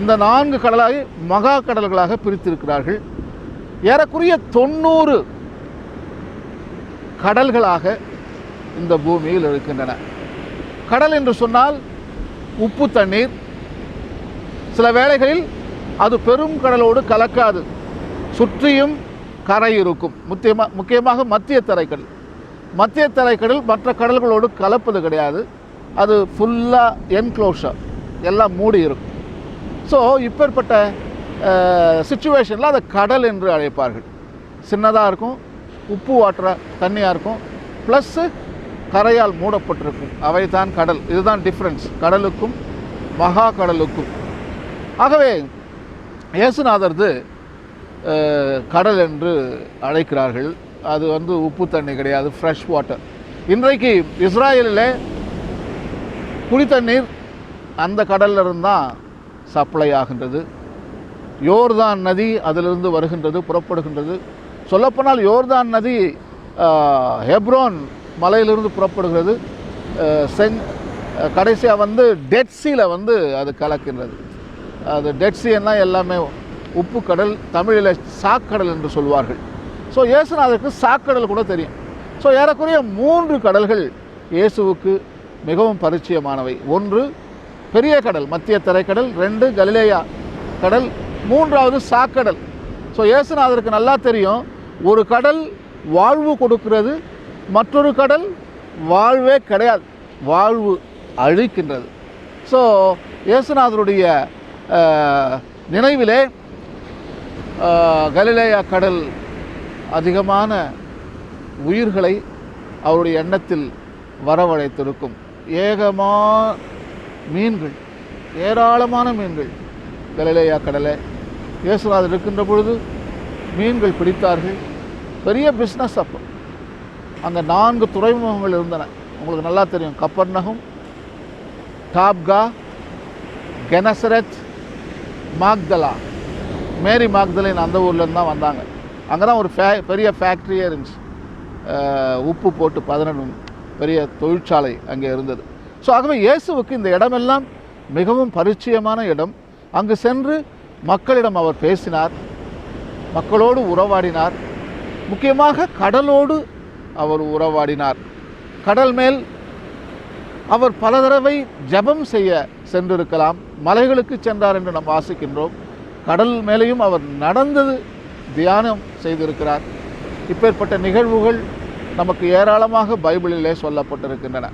இந்த நான்கு கடலாக மகா கடல்களாக பிரித்திருக்கிறார்கள். ஏறக்குறைய தொண்ணூறு கடல்களாக இந்த பூமியில் இருக்கின்றன. கடல் என்று சொன்னால் உப்பு தண்ணீர். சில வேளைகளில் அது பெரும் கடலோடு கலக்காது. சுற்றியும் கரை இருக்கும். முக்கியமாக முக்கியமாக மத்திய தரைக்கடல். மத்திய தரைக்கடல் மற்ற கடல்களோடு கலப்பது கிடையாது. அது ஃபுல்லாக என்க்ளோஷர் எல்லாம் மூடி இருக்கும் ஸோ இப்பேற்பட்ட சுச்சுவேஷனில் அதை கடல் என்று அழைப்பார்கள். சின்னதாக இருக்கும் உப்பு வாட்டுற தண்ணியாக இருக்கும். ப்ளஸ்ஸு கரையால் மூடப்பட்டிருக்கும். அவை தான் கடல். இதுதான் டிஃப்ரென்ஸ் கடலுக்கும் மகா கடலுக்கும். ஆகவே இயேசுநாதர்து கடல் என்று அழைக்கிறார்கள். அது வந்து உப்பு தண்ணி கிடையாது ஃப்ரெஷ் வாட்டர் இன்றைக்கு இஸ்ராயலில் குடித்தண்ணீர் அந்த கடல்ல இருந்தால் தான் சப்ளை ஆகின்றது. யோர்தான் நதி அதிலிருந்து வருகின்றது புறப்படுகின்றது. சொல்லப்போனால் யோர்தான் நதி ஹெப்ரோன் மலையிலிருந்து புறப்படுகிறது. செங் கடைசியாக வந்து டெட்ஸியில் வந்து அது கலக்கின்றது. அது டெட்ஸின்னா எல்லாமே உப்பு கடல் தமிழில் சாக்கடல் என்று சொல்வார்கள். ஸோ இயேசுநாதருக்கு சாக்கடல் கூட தெரியும். ஸோ ஏறக்குறைய மூன்று கடல்கள் இயேசுவுக்கு மிகவும் பரிச்சயமானவை. ஒன்று பெரிய கடல் மத்திய தரைக்கடல் ரெண்டு கலிலேயா கடல் மூன்றாவது சாக்கடல். ஸோ இயேசுநாதருக்கு நல்லா தெரியும் ஒரு கடல் வாழ்வு கொடுக்கிறது மற்றொரு கடல் வாழ்வே கிடையாது வாழ்வு அழிக்கின்றது. ஸோ இயேசுநாதருடைய நினைவிலே கலிலேயா கடல் அதிகமான உயிர்களை அவருடைய எண்ணத்தில் வரவழைத்திருக்கும். ஏகமாக மீன்கள் ஏராளமான மீன்கள். கலலேயா கடலை இயேசுநாதர் இருக்கின்ற பொழுது மீன்கள் பிடித்தார்கள். பெரிய பிஸ்னஸ் அப்போ. அந்த நான்கு துறைமுகங்கள் இருந்தன. உங்களுக்கு நல்லா தெரியும். கப்பர்நகம் டாப்கா கெனசரத் மாக்தலா. மேரி மாக்தலின் அந்த ஊர்லேருந்து தான் வந்தாங்க. அங்கே தான் ஒரு ஃபே பெரிய ஃபேக்ட்ரியே இருந்துச்சு. உப்பு போட்டு பதனடும் பெரிய தொழிற்சாலை அங்கே இருந்தது. ஸோ ஆகவே இயேசுவுக்கு இந்த இடமெல்லாம் மிகவும் பரிச்சயமான இடம். அங்கு சென்று மக்களிடம் அவர் பேசினார் மக்களோடு உறவாடினார் முக்கியமாக கடலோடு அவர் உறவாடினார். கடல் மேல் அவர் பல தடவை ஜெபம் செய்ய சென்றிருக்கலாம் மலைகளுக்கு சென்றார் என்று நாம் வாசிக்கின்றோம். கடல் மேலேயும் அவர் நடந்தது தியானம் செய்திருக்கிறார். இப்பேற்பட்ட நிகழ்வுகள் நமக்கு ஏராளமாக பைபிளிலே சொல்லப்பட்டிருக்கின்றன.